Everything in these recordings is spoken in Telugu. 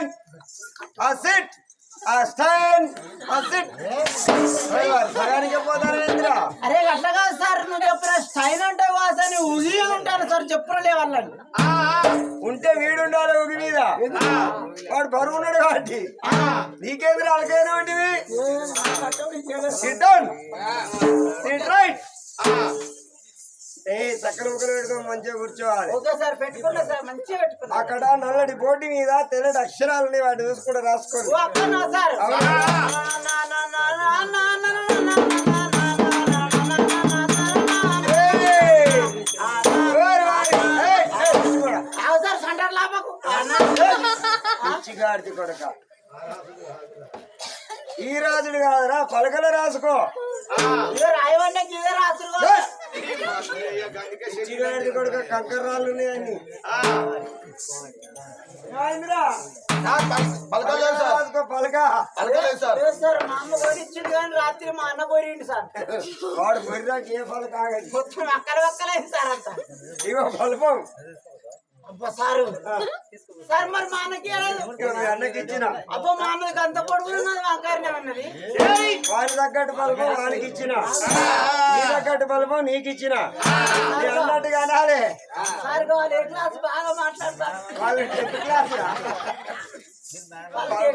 స్టాండ్ ఆ సిట్ ఆ స్టాండ్ ఆ సిట్ సగానికి పోతాను ఇంద్రా? అరే అట్లా కాదు సార్ నువ్వు చెప్పిన స్టైల్ అంటే వాసని ఉగి ఉంటాను సార్ చెప్పులే వాళ్ళని. ఉంటే వీడుండాలి ఒక మీద. వాడు బరువు ఉన్నాడు కాబట్టి నీకేంద్ర అలకైనా వంటివి సిట్ డౌన్ సిట్ రైట్ ఏ ముక్కలు మంచిగా కూర్చోవాలి. సార్ మంచిగా పెట్టుకున్నా. అక్కడ నల్లటి బోటి మీద తెల్లటి అక్షరాలని వాటి చూసుకుంటే రాసుకోండి. ఈ రాజుడు కాదురా పలకలు రాసుకో. రాయవన్నీ రాసుకో చిగాడి కొడుక కంకర్రాళ్ళు ఉన్నాయని రాత్రి మా అన్న పోయింది సార్. వాడు పోయినాక ఏ పలక మొత్తం అక్కడ ఒక్కలేదు సార్ అంత. ఇగో పలపం సారు. సార్ మరి మా అన్నకి ఇవ్వలేదు. ఇగో మీ అన్నకి ఇచ్చిన? అబ్బో మా అన్నకి అంత పొడుగు ఉన్నది వంకాయనే ఉన్నది వారి తగ్గట్టు బల్బం వానికి ఇచ్చిన. నీ తగ్గట్టు బల్బం నీకు ఇచ్చిన. నీ అన్నట్టుగా అనాలే సార్ వాళ్ళు ఏ క్లాస్? బాగా మాట్లాడతారు వాళ్ళు టెన్త్ క్లాస్ రా.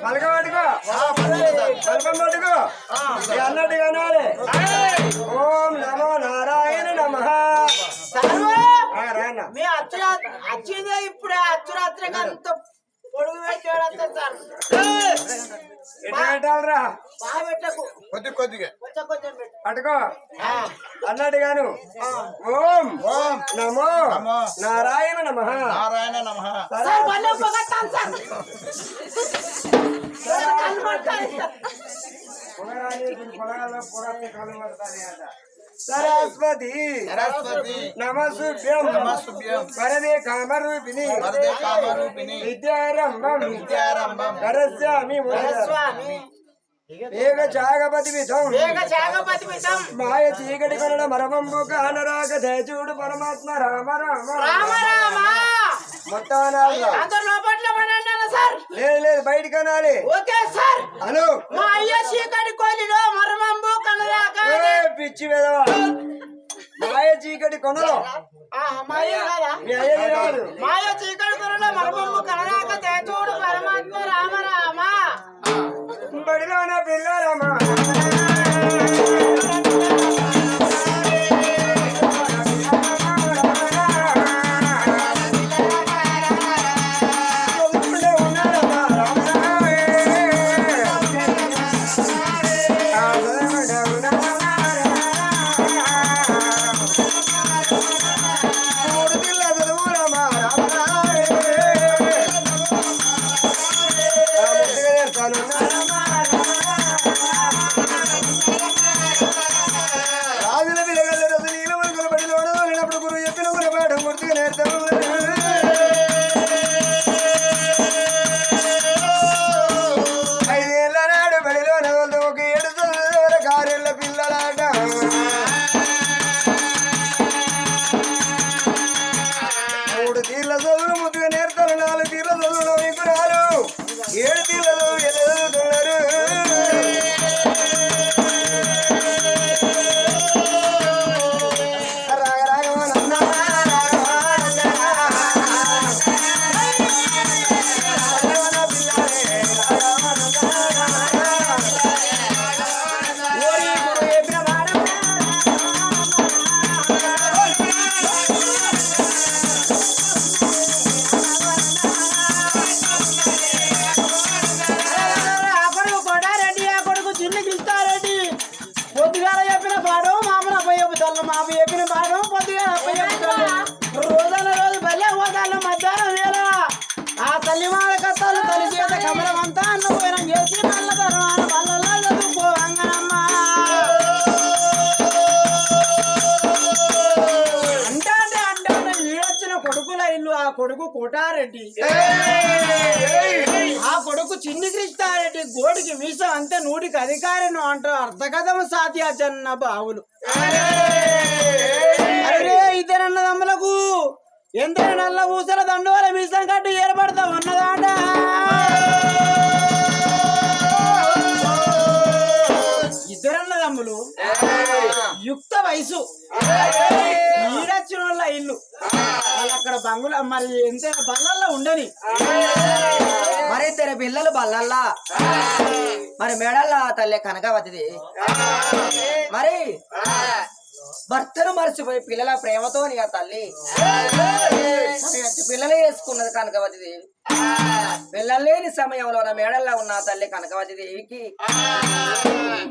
పలక పట్టుకో బల్బం పట్టుకో నీ అన్నట్టుగా అనాలే ఓం నమో నారాయణ నమ. సారు! రాన్న మీ అచ్చు అచ్చిందే ఇప్పుడే అచ్చు రాత్రికి అంత పొడుగు పెట్టాడంత సార్. బాగా పెట్టకు. కొద్ది కొద్దిగా. కొంచెం పెట్టు. అన్నట్టుగాను ఓం. ఓం. నమో. నారాయణ నమ. నారాయణ నమ. సార్. సరస్వతి. సరస్వతి. నమస్తుభ్యం నమస్తుభ్యం వరదే కామరూపిణి. వరదే కామరూపిణి. విద్యారంభం. జాగపతి విధం. వేగ మాయ చీకటి కొనడ మరమంబు కానరాక దయచూడు పరమాత్మ రామ రామ. రామ రామ. మొత్తం అనాలిరా. అందరు లోపట్ల పడండి సార్. లేదు లేదు బయటికి అనాలి. Okay sir. అను మా అయ్య చీకటి కోలిలో మరమంబు పిచ్చి మాయ చీకటి కొనలో. మా అయ్య కాదా? మీ ఆ కష్టాలు మాడ కథలు తల్లి కమలం అంతా అన్నపోయిన చేసి మల్ల తర్వాత మళ్ళా చదువుకో అంగనమ్మ అంటే అంటే అంటే అంటే వీడొచ్చిన కొడుకుల ఇల్లు ఆ కొడుకు కోటారెడ్డి. ఆ కొడుకు చిన్ని కృష్ణారెడ్డి గోడికి మీసం అంతే నూటికి అధికారిను అంటారు అర్ధకథమ సాధ్యాచన్న బావులు. అరే ఇద్దరన్నదమ్ములకు ఎంత నల్ల ఊసల దండువల మిసం కట్టి ఏర్పడతా ఉన్నదాట ఇద్దరన్న తమ్ములు యుక్త వయసు ఈడచ్చిన ఇల్లు. అక్కడ బంగుల మరి ఎంత బల్లల్లా ఉండని. మరి ఇద్దరు పిల్లలు బల్లల్లా. మరి మేడల్లా తల్లి కనకవతిది. మరి భర్తను మర్చిపోయి పిల్లల ప్రేమతో ఆ తల్లి. పిల్లలే పిల్లలు వేసుకున్నది కనకవతి దేవి. పిల్లలు లేని సమయంలో నా మేడల్లో ఉన్న తల్లి కనకవతి దేవికి.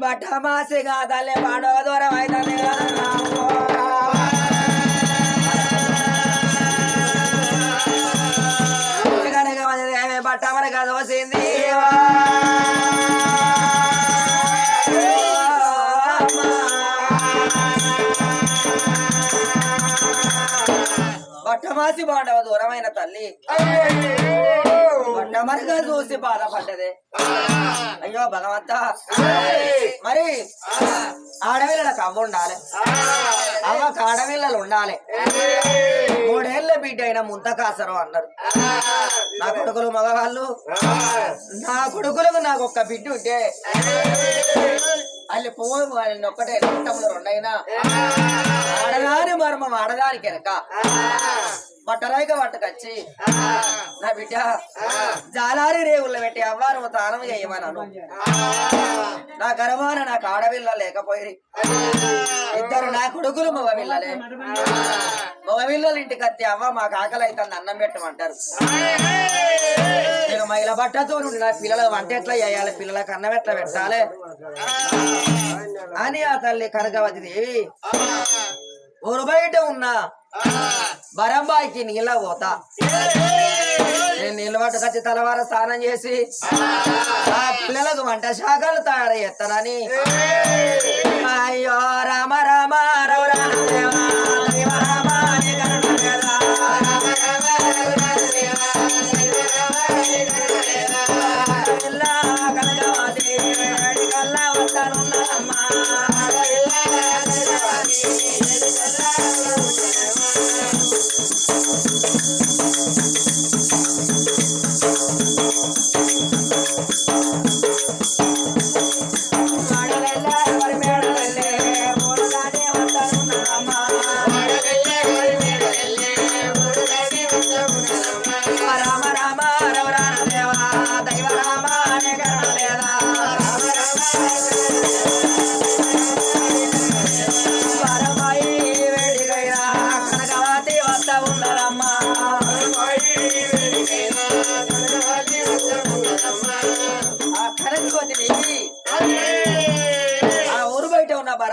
బట్టమాసిగా తల్లి పాడవ దూరం అయితే కనకవతి దేవి బట్టమని కదవసింది బట్టమాసి బాండవ దూరమైన తల్లి. బట్టమరగా చూసి బాధపడ్డది. అయ్యో భగవంత. మరి ఆడపిల్లలకు అవ్వ ఉండాలి. అవ్వకు ఆడపిల్లలు ఉండాలి. మూడేళ్ళ బిడ్డ అయిన ముంత కాసరు అన్నారు నా కొడుకులు మగవాళ్ళు. నా కొడుకులకు నాకు ఒక్క బిడ్డ ఉంటే అల్లి పువ్వు వాళ్ళని ఒక్కటే రక్తంలో రెండైనా. ఆడదాని మర్మం ఆడదానికి వెనక బట్టరాయిక పట్టుకొచ్చి నా బిడ్డ జాలారి రేవుల్లో పెట్టి అవ్వారు తానం చేయమన్నాను నా గర్వాన నాకు ఆడపిల్ల లేకపోయి ఇద్దరు నా కొడుకులు మగపిల్లలే మగపిల్లల ఇంటికి వస్తే అవ్వ మాకు ఆకలి అవుతుంది అన్నం పెట్టమంటారు. నేను మైల బట్టతో నుండి నా పిల్లల వంట ఎట్లా చేయాలి? పిల్లలకు అన్నం ఎట్లా పెట్టాలి? అని ఆ తల్లి కనకవతి దేవి ఊరు బయట ఉన్న బరంబాయికి నీళ్ళ పోతా. నేను నీళ్ళు పట్టుకొచ్చి తలవార స్నానం చేసి ఆ. పిల్లలకు వంట శాఖలు తయారు చేస్తానని. అయ్యో రామ రామ రఘు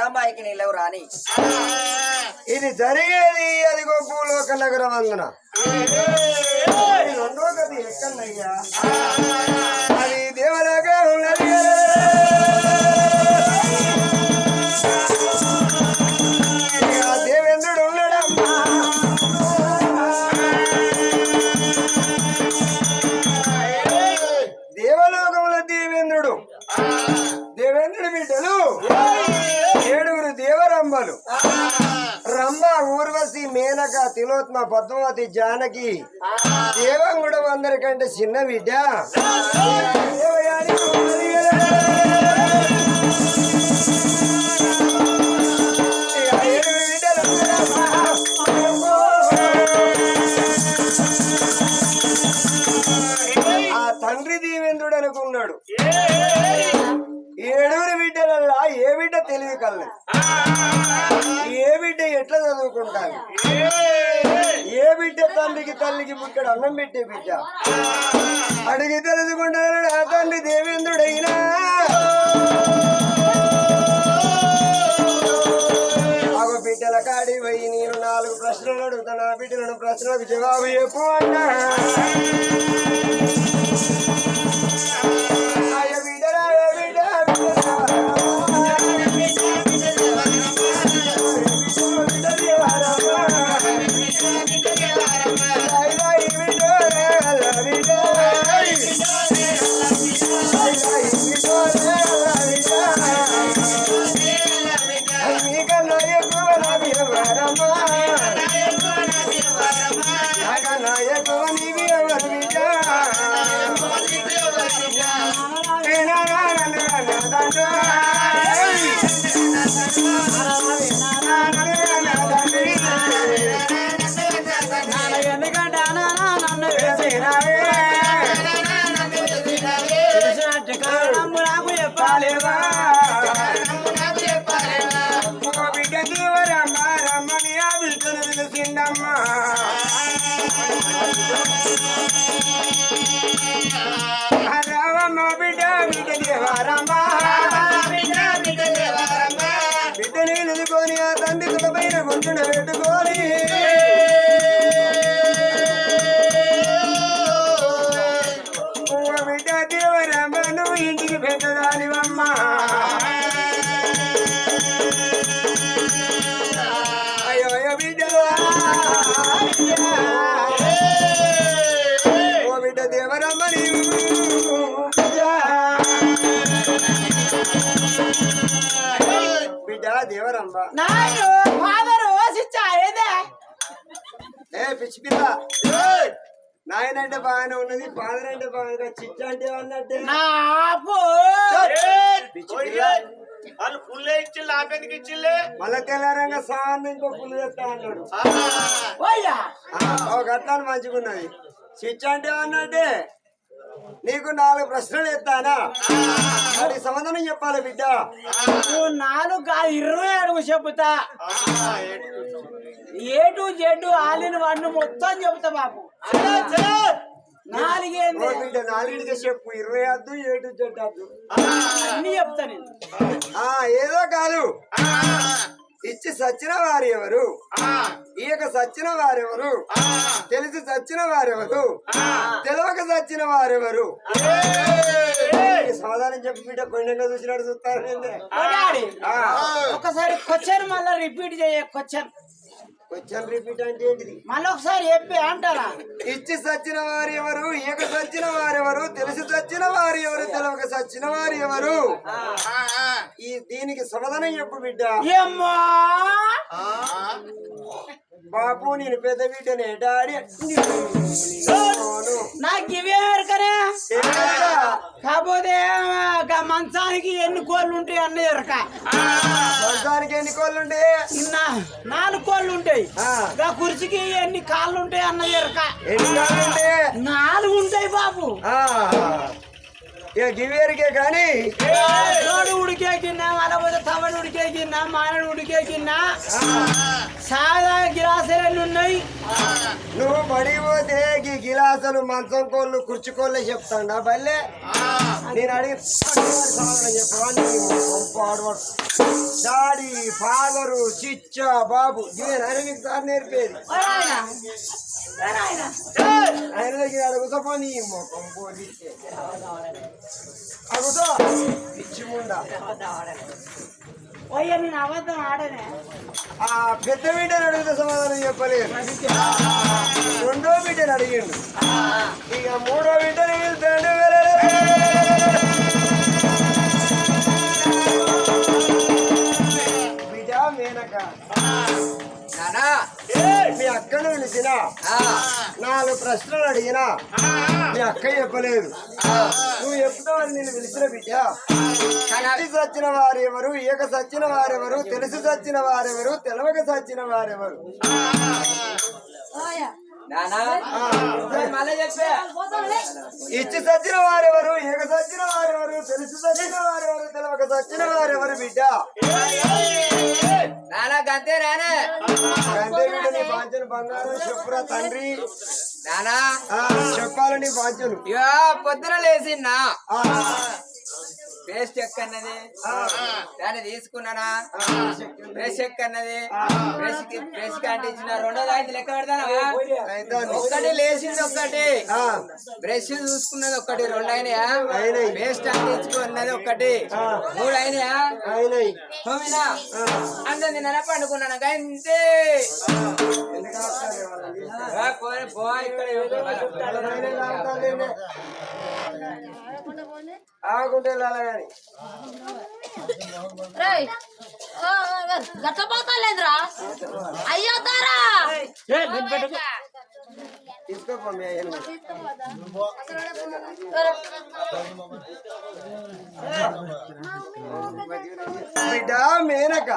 బరాంబాయికి నీళ్ళవు రాని? ఇది జరిగేది అదిగో భూలోక నగర వందన రెండో గది ఎక్కడయ్యా? అది దేవలోక మేనక తిలోత్మ పద్మావతి జానకి. దేవంగుడు అందరికంటే చిన్న బిడ్డ. ఏ బిడ్డ తెలివి కల్ల ఏ బిడ్డ ఎట్లా చదువుకుంటాను ఏ బిడ్డ తండ్రికి తల్లికి ఇక్కడ అన్నం పెట్టే బిడ్డ? అడిగి తెలుసుకుంటాను ఆ తండ్రి దేవేంద్రుడైనా? బిడ్డల కాడి పోయి నేను నాలుగు ప్రశ్నలు అడుగుతాను. ఆ బిడ్డలను ప్రశ్నలకు జవాబు చెప్పు అన్నా. నాయకు నీవి ఇంటికి పెద్దదానివమ్మ అయ్యో అయ్యో బిడ్డ ఓ బిడ్డ దేవరమ్మ నీవు. బిడ్డ దేవరమ్మ. నాయన ఫాదర్ ఓసిచ్చా ఏదే? ఏ పిచ్చి పిల్ల. నాయన అంటే బాగానే ఉన్నది ఫాదర్ అంటే బాగా చిచ్చ అంటే అన్నట్టే వాళ్ళు పుల్లే ఆపేందుకు ఇచ్చిల్లే? మళ్ళా తెల్లారంగా సాన్ ఇంకో పుల్లు తెస్తా అన్నాడు. ఒక అట్లాని మంచిగున్నది. చిచ్చ అంటే అన్నట్టే. నీకు నాలుగు ప్రశ్నలు ఎత్తానా వాటికి సమాధానం చెప్పాలి బిడ్డ. నువ్వు నాలుగు ఇరవై అడుగు చెబుతా. ఏ టు జెడ్ ఆలిన వన్ను మొత్తం చెబుతా బాబు. నాలుగేంది? చెప్పు. ఇరవై ఏడు అన్ని చెప్తా నేను. ఏదో కాదు. ఇచ్చి సచ్చిన వారు ఎవరు ఈయక సచ్చిన వారెవరు? తెలిసి సచ్చిన వారెవరు? తెలవక సచ్చిన వారెవరు? ఈ సమాధానం చెప్పి బిడ్డ కొండంగా చూసినట్టు చూస్తారు ఒకసారి క్వశ్చన్ మళ్ళీ రిపీట్ చేయ క్వశ్చన్. క్వశ్చన్ రిపీట్ అంటే ఏంటిది? మళ్ళీ ఒకసారి చెప్పి అంటారా ఇచ్చి సచ్చిన వారు ఎవరు? ఈయక సచ్చిన వారెవరు తెలిసి సచ్చిన వారు ఎవరు? తెలవక సచ్చిన వారు ఎవరు? ఈ దీనికి సమాధానం చెప్పు బిడ్డ. ఏమ్మా? బాపు నేను పెద్ద బిడ్డనే. డాడీ నాకు ఇవే ఎరకనే? కాకపోతే మంచానికి ఎన్ని కోళ్ళు ఉంటాయి అన్న ఎరక. సంవత్సరానికి ఎన్ని కోళ్ళు నా- నాలుగు కోళ్ళు ఉంటాయి. గా కుర్చీకి ఎన్ని కాళ్ళు ఉంటాయి అన్న ఎరక. ఎన్ని కాళ్ళు ఉండే నాలుగు ఉంటాయి బాబు. గివేరికే కానీ? రోడ్డు ఉడికే కిన్నా అలాపోతే తవడు ఉడికే కిన్నా మానడు ఉడికే కిన్నా సాదా గిలాసులు ఎన్ని ఉన్నాయి నువ్వు బడి పోతే ఈ గిలాసులు మంచం కోళ్ళు కుర్చీ కోళ్ళే చెప్తాడా? బల్లే? నేను అడిగి ఆడవాడు. డాడీ ఫాదరు చిచ్చ బాబు ఇవేనా? నీకు సార్ నేర్పేది. ఆయన దగ్గర అడుగుతాపో నీ మొఖం పోలీసే అడుగుతా పిచ్చి ముండా. ఓయ్య నేను అబద్ధం ఆడనే ఆ పెద్ద బిడ్డను అడిగితే సమాధానం చెప్పలేదు రెండో బిడ్డను అడిగిండు ఇక మూడో బిడ్డను వెళ్తాడు అక్కను పిలిచిన ఆ, నాలుగు ప్రశ్నలు అడిగినా మీ అక్క చెప్పలేదు. నువ్వు చెప్తావని నేను పిలిచిన బిడ్డ. తెలిసి సచ్చిన వారెవరు ఏక సచ్చిన వారెవరు తెలిసి సచ్చిన వారెవరు తెలవక సచ్చిన వారెవరు ఇచ్చి సచ్చిన వారెవరు ఏక సచ్చిన వారెవరు తెలిసి సచ్చిన వారెవరు తెలవక సచ్చిన వారెవరు బిడ్డ. నానా గంతే నానే. అంతే బిడ్డ నీ బాంచను బంగారం చెప్పురా తండ్రి. నానా. చెప్పాలని బాంచను పొద్దున లేచిన్నా. ఆ, పేస్ట్ ఎక్కన్నది దాన్ని తీసుకున్నానా? బ్రష్ ఎక్కన్నది బ్రష్కి బ్రష్ కంటించిన రెండో దానికి లెక్క పెడతానా. ఒక్కటి లేచింది ఒక్కటి ఆ, బ్రష్ చూసుకున్నది ఒక్కటి రెండు అయినాయా. పేస్ట్ అంటించుకున్నది ఒక్కటి మూడు అయినాయా? అందరు నిన్న పండుకున్నాను అంతే ఇక్కడ. ఆగుంటే ఓ, గట్ల పోతాలేదురా అయ్యో దారా. తీసుకోపో మీ అయ్యను. బిడ్డ మేనక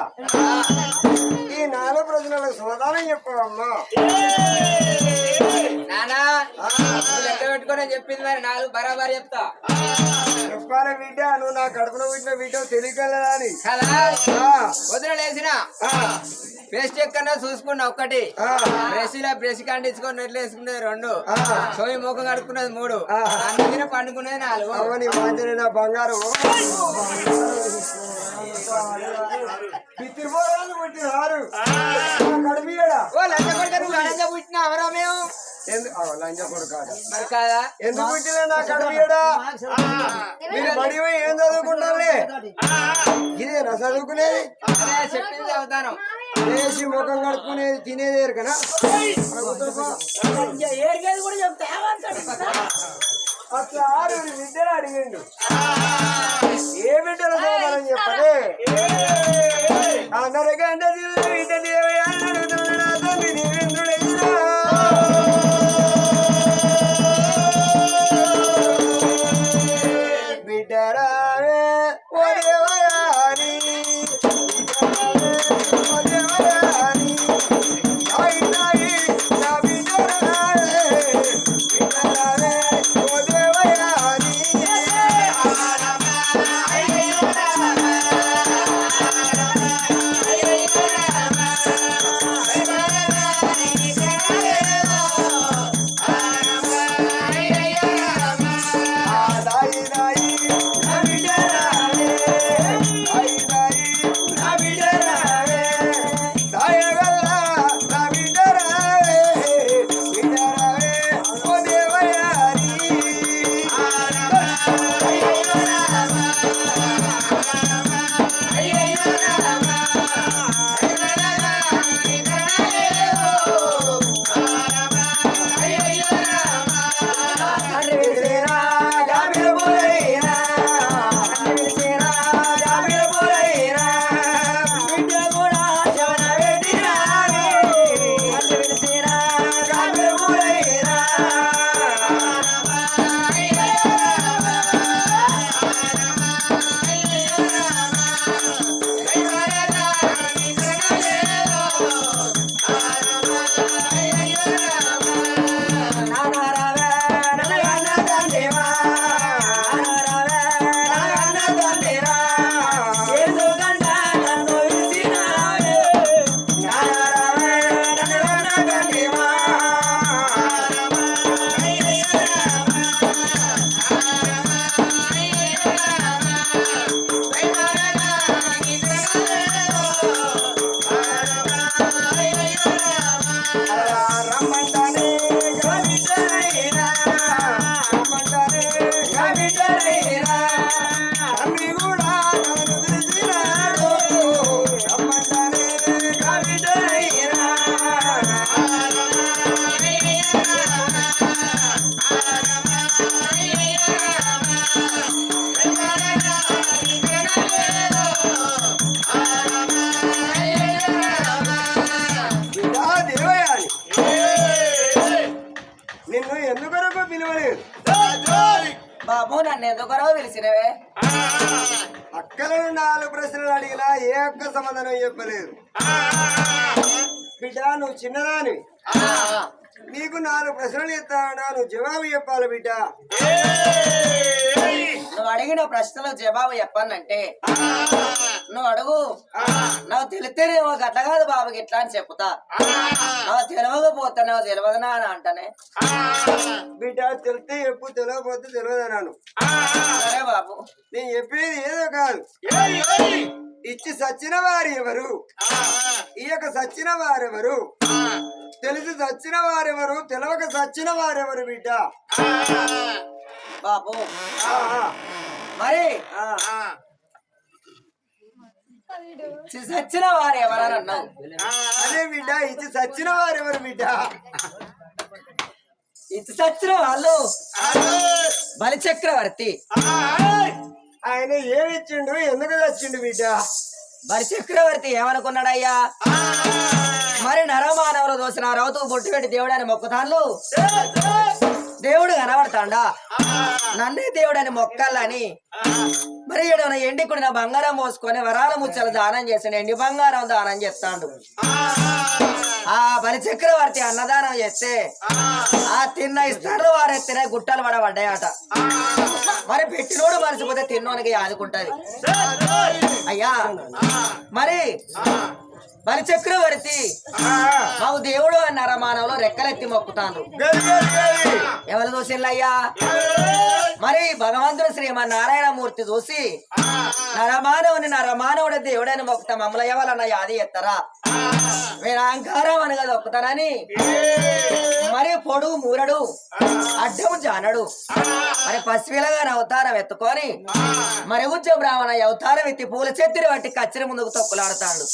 ఈ నాలుగు ప్రజలకు సమాధానం చెప్పమ్మా లెక్క పెట్టుకొని చెప్పింది మరి నాలుగు బరాబర్ చెప్తా. చెప్పాలి బిడ్డ నువ్వు నా కడుపులో పుట్టిన బిడ్డ తెలియకలదా అని? కదా? వదిన లేచిన? ఆ, పేస్ట్ ఎక్కడో చూసుకున్నా ఒక్కటి. ఆ. బ్రష్ ఇలా బ్రష్ కండించుకొని నెట్లు వేసుకునేది రెండు. సోయి ముఖం కడుక్కున్నది మూడు. అందుకనే పండుకునేది నాలుగు. అవని మాంజనే నా బంగారం. పుట్టినారు. కడిపియడా ఓ లంచ కొడుక లంచ పుట్టిన అవరా మేము? ఎందుకు మరి కాదా పుట్టినా నా మీరు బడి పోయి ఏం చదువుకుంటారులే? ఇదేనా చదువుకునేది? చెప్పింది చదువుతాను లేచి ముఖం కడుక్కునేది తినేది ఎరకనా ఏరికేది కూడా చెప్తా అట్లా ఆరు బిడ్డలు అడిగిండు. ఏ బిడ్డల చెప్పలే? అందరికంటే నాలుగు ప్రశ్నలు అడిగినా ఏ ఒక్క సమాధానం చెప్పలేదు. బిడ్డ నువ్వు చిన్నదాని నీకు నాలుగు ప్రశ్నలు ఎత్తాడా నువ్వు జవాబు చెప్పాలి బిడ్డ. నువ్వు అడిగిన ప్రశ్నలకు జవాబు చెప్పానంటే నువ్వు అడుగు. నాకు తెలితేనేమో గట్ల కాదు బాబుకి ఇట్లా అని చెప్తా. నాకు తెలియకపోతే నాకు తెలియదునా అని అంటానే. బిడ్డ తెలితే ఎప్పుడు తెలియకపోతే తెలియదన్నాను సరే బాబు. నేను చెప్పేది ఏదో కాదు. ఇచ్చి సచ్చిన వారు ఎవరు? ఇయక సచ్చిన వారెవరు తెలిసి సచ్చిన వారెవరు తెలవక సచ్చిన వారెవరు బిడ్డ? బాబు. ఆ, మరి. చచ్చిన వారు ఎవరని అన్నావు? అదే బిడ్డ ఇచ్చి సచ్చిన వారెవరు బిడ్డ? ఇది చచ్చిన వాళ్ళు. బలి చక్రవర్తి. ఆయన ఏమి ఇచ్చిండు ఎందుకు చచ్చిండు బిడ్డ? బలి చక్రవర్తి ఏమనుకున్నాడయ్యా? మరి నరమానవులు దోసిన రౌతు బొట్టు పెట్టి దేవుడు అని మొక్కుతాళ్ళు దేవుడు కనబడతాడా? నన్నే దేవుడని మొక్కలని మరి ఈడ నా ఎండికుడు నా బంగారం మోసుకొని వరాల ముచ్చలు దానం చేసిన ఎండి బంగారం దానం చేస్తాడు. ఆ బలి చక్రవర్తి అన్నదానం చేస్తే ఆ తిన్న ఇస్తారు వారెత్తిన గుట్టలు పడబడ్డాయట. మరి పెట్టినోడు మర్చిపోతే తిన్నోనికి ఆదుకుంటది అయ్యా మరి బలి చక్రవర్తి. మాకు దేవుడు అన్నారా మానవులు? రెక్కలెత్తి మొక్కుతాను ఎవరు చూసిండ్లయ్యా మరి భగవంతుడు శ్రీమన్నారాయణమూర్తి చూసి నరమానవుని నరమానవుడు దేవుడని మొక్కుతా మమ్మల్ని ఎవరన్నా యాది ఎత్తరా? మీరు అహంకారం అనగా దొక్కుతానని మరి పొడుగు మూరడు అడ్డం జానడు. మరి పసిపిల్లగా అవతారం ఎత్తుకొని మరి ఉచ్చ బ్రాహ్మణ అవతారం ఎత్తి పూల చెత్తిరి బట్టి కచ్చిరి ముందుకు తొక్కులాడుతాడు.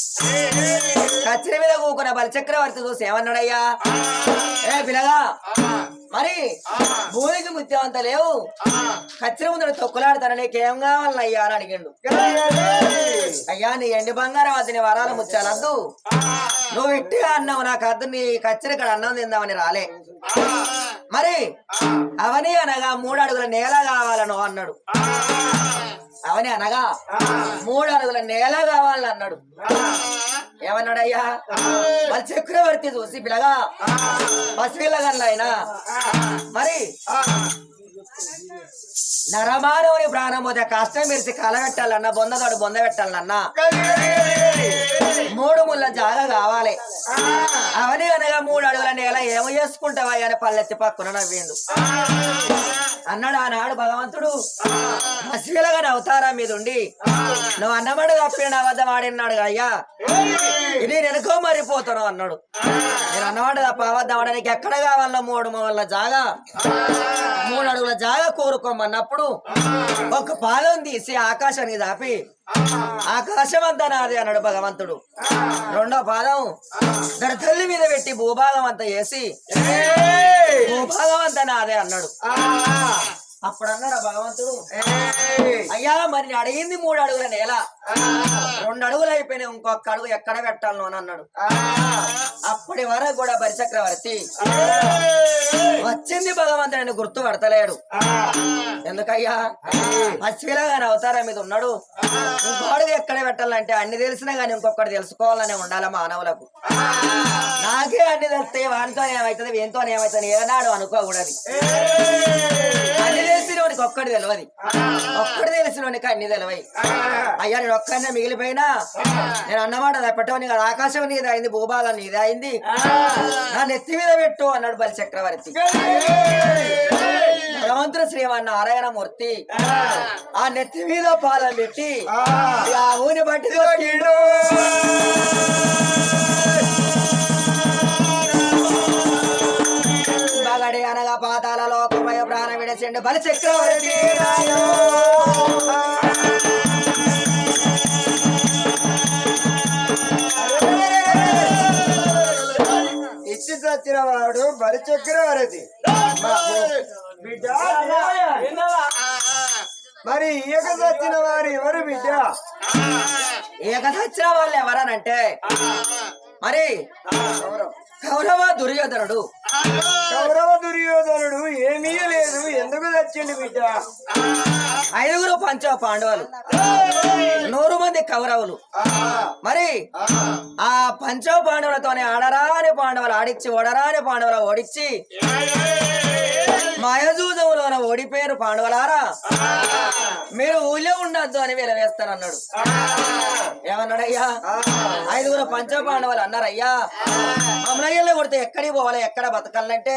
కచ్చిన మీద కూకున్న బలిచక్రవర్తి చూసి ఏమన్నాడయ్యా? ఏ పిల్లగా మరి భూమికి ముత్యమంత లేవు. కచ్చిన ముందు తొక్కులాడుతాను నీకేం కావాలయ్యా అని అడిగిండు. అయ్యా నీ ఎండి బంగారం అది నీ వరాలు ముచ్చాలద్దు నువ్వు ఇట్టిగా అన్నావు నాకు అద్దు నీ కచ్చిన ఇక్కడ అన్నం తిందామని రాలే. మరి అవని అనగా మూడు అడుగుల నేల కావాలను అన్నాడు. అవని అనగా మూడు అడుగుల నేల కావాలని అన్నాడు. ఏమన్నాడయ్యా? మరి చక్రవర్తి చూసి పిల్లగా. పసిపిల్లగల్లా అయినా మరి? నరమానవుని ప్రాణం పోతే కష్టం మెరిసి కలగట్టాలన్నా బొందతోడు బొంద పెట్టాలన్నా. మూడు ముళ్ళ జాగ కావాలి. అవని అనగా మూడు అడుగుల నేల ఏమో చేసుకుంటావా అని పల్లెత్తి పక్కన నవ్విండు. అన్నాడు ఆనాడు భగవంతుడు. మసిలగా అవతారా మీద ఉండి నువ్వు అన్నమాట తప్పిన అబద్ధం ఆడినాడు అయ్యా. ఇది నెనకో మరిపోతాను అన్నాడు. నేను అన్నమాట తప్ప అబద్ధం ఆడడానికి ఎక్కడ కావాలో మూడు ముళ్ళ జాగా. మూడు అడుగుల జాగా కోరుకోమన్నప్పుడు ఒక పాదం తీసి ఆకాశానికి దాపి ఆకాశం అంతా నాది అన్నాడు భగవంతుడు. రెండో పాదం దాని తల్లి మీద పెట్టి భూభాగం అంతా వేసి భూభాగం అంతా నాదే అన్నాడు. అప్పుడు అన్నాడు భగవంతుడు. అయ్యా మరి అడిగింది మూడు అడుగుల నేల. రెండు అడుగులు అయిపోయినాయి ఇంకొక అడుగు ఎక్కడ పెట్టాలను అని అన్నాడు. అప్పటి వరకు కూడా బరిచక్రవర్తి వచ్చింది భగవంతుడిని గుర్తు పడతలేడు. ఎందుకయ్యా? పసిపిల్లగా అవతారం మీద ఉన్నాడు. ఇంకోడు ఎక్కడ పెట్టాలంటే అన్ని తెలిసినా గానీ ఇంకొకటి తెలుసుకోవాలని ఉండాలి మానవులకు. నాకే అన్ని తెలిస్తే వానితో ఏమవుతుంది వీనితో ఏమవుతుంది ఏనాడు అనుకోకూడదు అన్ని తెలిసిన వానికి ఒక్కటి తెలియదు ఒక్కటి తెలిసిన అన్ని తెలవై అయ్యా నేను ఒక్కనే మిగిలిపోయినా? నేను అన్నమాట తప్పటోని కదా ఆకాశం నీది అయింది భూభాగం నీది అయింది నా నెత్తి మీద పెట్టు అన్నాడు బలి చక్రవర్తి. భగవంతుడు మూర్తి. ఆ నెత్తి మీద పాదం పెట్టి ఆ ఊని బట్టి దొక్కిండు. అనగా పాత విడసిండు బలి చక్రవర్తి ఇచ్చి చచ్చిన వాడు బలి చక్రవర్తి మరి ఈయక చచ్చిన వారు ఎవరు బిడ్డ? ఇక వచ్చిన వాళ్ళు ఎవరనంటే? మరి కౌరవ దుర్యోధనుడు. కౌరవ దుర్యోధనుడు ఏమీ లేదు. ఎందుకు చచ్చిండు బిడ్డ? ఐదుగురు పంచవ పాండవులు. నూరు మంది కౌరవులు. మరి ఆ పంచవ పాండవులతోనే ఆడరాని పాండవులు ఆడిచ్చి ఓడరాని పాండవులు ఓడిచ్చి మాయజూదంలోన ఓడిపోయారు పాండవులారా. మీరు ఊళ్ళో ఉండద్దు అని వెలవేస్తానన్నాడు ఏమన్నాడయ్యా? ఐదుగురు పంచ పాండవులు అన్నారయ్యా. అమలయ్యలో కొడితే ఎక్కడికి పోవాలి? ఎక్కడ బతకాలంటే?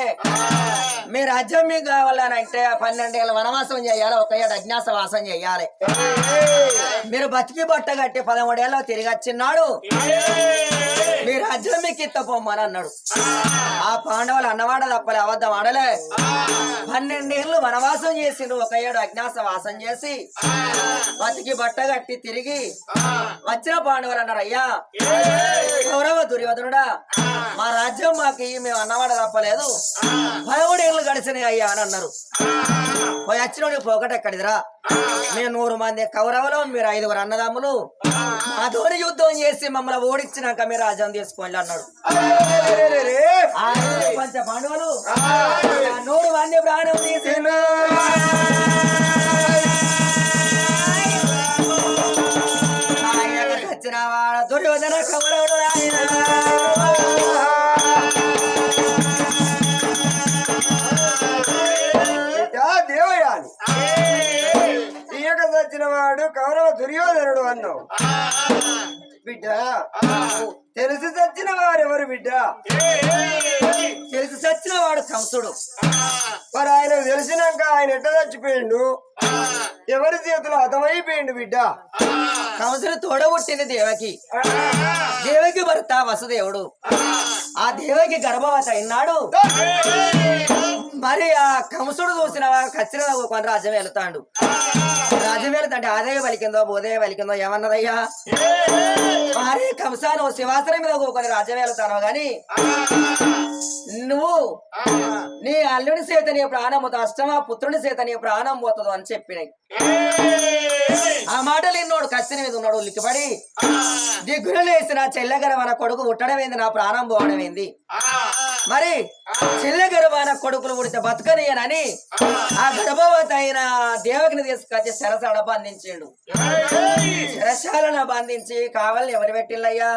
మీ రాజ్యం మీకు కావాలని అంటే పన్నెండేళ్ళ వనవాసం చేయాలి ఒక ఏడు అజ్ఞాసవాసం చేయాలి. మీరు బతికి బట్ట కట్టి పదమూడేళ్ళ తిరిగి వచ్చిన్నాడు మీ రాజ్యం మీకు ఇత్తపోమ్మని అన్నాడు ఆ పాండవులు అన్నవాడ తప్పలే అబద్ధం ఆడలే. పన్నెండేళ్ళు వనవాసం చేసిండు ఒక ఏడు అజ్ఞాస వాసం చేసి. బతికి బట్ట కట్టి తిరిగి. వచ్చిన పాండవులు అన్నారు అయ్యా గౌరవ దుర్యోధనుడా మా రాజ్యం మాకు మేము అన్నమాట తప్పలేదు పదమూడేళ్ళు గడిచినాయి అయ్యా అని అన్నారు. పోయి వచ్చినోడి పోకట ఎక్కడిదిరా? మేము నూరు మంది కౌరవులు మీరు ఐదుగురు అన్నదమ్ములు. ఆ యుద్ధం చేసి మమ్మల్ని ఓడించినాక మీరు రాజ్యం తీసుకోండి అన్నాడు. పంచ పాండవులు నూరు మంది ప్రాణం తీసి వచ్చిన వాడ దుర్యోధన కౌరవుడు ఆయన. దుర్యోధనుడు అన్నావు. బిడ్డ తెలిసి చచ్చిన వారెవరు బిడ్డ? తెలిసి చచ్చిన వాడు కంసుడు. మరి ఆయన తెలిసినాక ఆయన ఎట్ట చచ్చిపోయిండు? ఎవరి చేతిలో హతమైపోయిండు బిడ్డ? కంసుడు తోడబుట్టింది దేవకి. దేవకి భర్త వసుదేవుడు. ఆ దేవకి గర్భవతి అయినాడు. మరి ఆ కంసుడు చూసిన ఖచ్చితంగా కొన్ని రాజ్యం వెళ్తాడు. రాజ్యం వెళ్తాంటే ఆదాయ పలికిందో బోధయ పలికిందో ఏమన్నదయ్యా? మరి కంసాను శివాసనం మీద కొన్ని రాజ్యం వెళ్తాను గాని నువ్వు నీ అల్లుడి చేత నీ ప్రాణం పోతుంది అష్టమా పుత్రుని చేత నీ ప్రాణం పోతుంది అని చెప్పినాయి. ఆ మాటలు ఎన్నోడు కత్తిన మీద ఉన్నాడు ఉలిక్కిపడి దిగ్గులు లేసిన చెల్లెగర మన కొడుకు పుట్టడం ఏంది నా ప్రాణం పోవడం ఏంది మరి చెల్లెగర మన కొడుకులు పుడితే బతకనియనని ఆ. గర్భవతి అయిన దేవకిని తీసుకొచ్చి శరసాడ బంధించిండు. శరశాలను బంధించి కావాలని ఎవరు పెట్టిల్లయ్యా?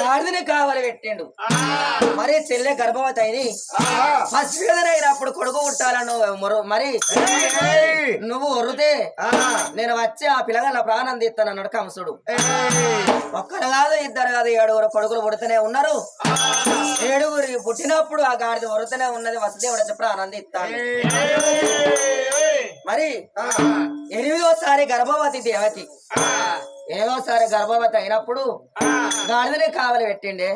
గాడిదని కావాలి పెట్టిండు. మరి చెల్లె గర్భవతి అయిని పసివేదన అయినప్పుడు కొడుకు పుట్టాలను మొర- మరి నువ్వు ఒర్రుతే నేను వచ్చి ఆ పిల్లగాళ్ళ ప్రాణం తీస్తాను అన్నాడు కంసుడు ఒక్కరు కాదు ఇద్దరు కాదు ఏడుగురు కొడుకులు పుడుతూనే ఉన్నారు. ఏడుగురి పుట్టినప్పుడు ఆ గాడిద ఒరుతూనే ఉన్నది వసుదేవుడు వచ్చి ప్రాణం తీస్తాడు మరి ఎనిమిదోసారి గర్భవతి దేవకి. ఏదోసారి గర్భవతి అయినప్పుడు గాడిదనే కావలి పెట్టిండే.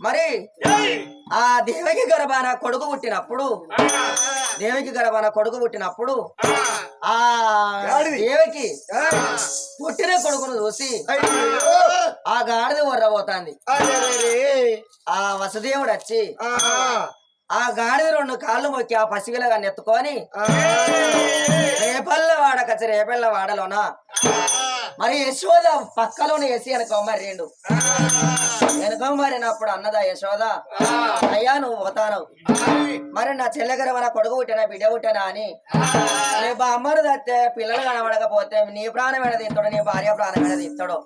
మరి ఆ దేవకి గర్భాన కొడుకు పుట్టినప్పుడు దేవకి గర్భాన కొడుకు పుట్టినప్పుడు ఆ. దేవకి పుట్టిన కొడుకును చూసి ఆ గాడిద వర్రబోతాంది ఆ వసుదేవుడు వచ్చి ఆ. గాడిద రెండు కాళ్ళు మొక్కి ఆ పసిపిల్లగా ఎత్తుకొని రేపల్ల వాడకచ్చ రేపల్ల వాడలోన? మరి యశోద పక్కలోనే వేసి రెండు. వెనకొమ్మరినప్పుడు అన్నదా యశోద? అయ్యా నువ్వు పోతాను మరి నా చెల్లెగర మన కొడుకు పుట్టినా బిడ్డ పుట్టినా అని? రేపు అమ్మరు తత్తే పిల్లలు కనబడకపోతే నీ ప్రాణం ఎడది ఇస్తాడు నీ భార్య ప్రాణం ఎడది ఇస్తాడు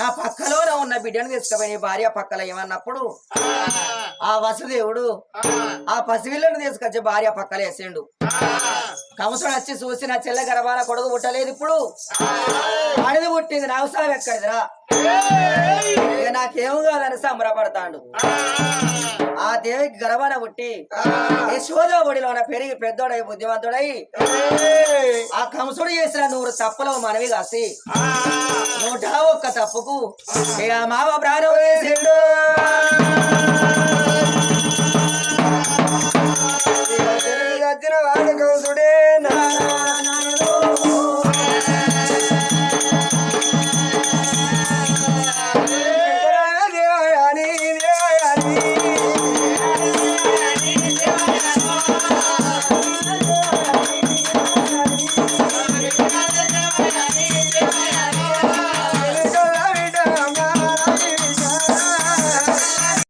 నా పక్కలోనే ఉన్న బిడ్డను తీసుకుపోయి నీ భార్య పక్కల ఏమన్నప్పుడు ఆ వసుదేవుడు ఆ పసిపిల్లను తీసుకొచ్చి భార్య పక్కల వేసిండు. కంసుడు వచ్చి చూసి నా చెల్లె గర్భాల కొడుకు పుట్టలేదు ఇప్పుడు. అడిది పుట్టింది నా అవసరం ఎక్కడిదిరా? నాకేం కాదని సంబరపడతాడు. దేవికి గర్భాన పుట్టి యశోద ఒడిలోన పెరిగి పెద్దోడై బుద్ధివంతుడై ఆ కంసుడు చేసిన నూరు తప్పులో మనవి కాసి నూట ఒక్క తప్పుకు ఇక మామ ప్రాణం వేసిండు?